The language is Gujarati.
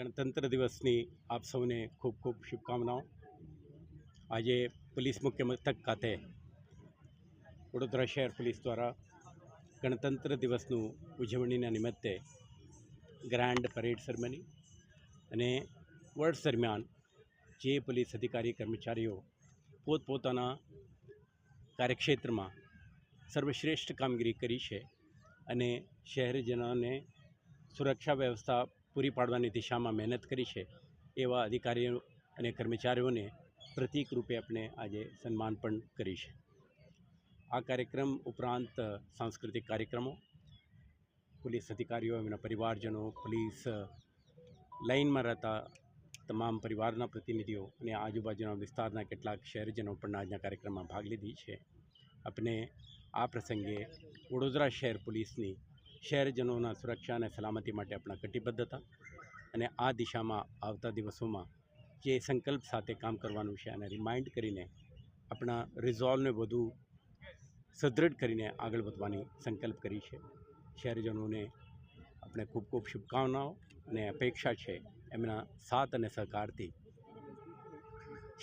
ગણતંત્ર દિવસની આપ સૌને ખૂબ ખૂબ શુભકામનાઓ. આજે પોલીસ મુખ્ય મથક ખાતે વડોદરા શહેર પોલીસ દ્વારા ગણતંત્ર દિવસનું ઉજવણીના નિમિત્તે ગ્રાન્ડ પરેડ સેરેમની અને વર્ષ દરમિયાન જે પોલીસ અધિકારી કર્મચારીઓ પોતપોતાના કાર્યક્ષેત્રમાં સર્વશ્રેષ્ઠ કામગીરી કરી છે અને શહેરજનોને સુરક્ષા વ્યવસ્થા પૂરી પાડવાની દિશામાં મહેનત કરી છે, એવા અધિકારીઓ અને કર્મચારીઓને પ્રતિક રૂપે આપણે આજે સન્માન પણ કરી છે. આ કાર્યક્રમ ઉપરાંત સાંસ્કૃતિક કાર્યક્રમો, પોલીસ અધિકારીઓ, એમના પરિવારજનો, પોલીસ લાઇનમાં રહેતા તમામ પરિવારના પ્રતિનિધિઓ અને આજુબાજુના વિસ્તારના કેટલાક શહેરજનો પણ આજના કાર્યક્રમમાં ભાગ લીધી છે. આપણે આ પ્રસંગે વડોદરા શહેર પોલીસની શહેરજનોના સુરક્ષા અને સલામતી માટે આપણા કટિબદ્ધતા અને આ દિશામાં આવતા દિવસોમાં જે સંકલ્પ સાથે કામ કરવાનું છે અને રિમાઇન્ડ કરીને આપણા રિઝોલ્વને વધુ સુદૃઢ કરીને આગળ વધવાની સંકલ્પ કરી છે. શહેરજનોને આપણે ખૂબ ખૂબ શુભકામનાઓ અને અપેક્ષા છે એમના સાથ અને સહકારથી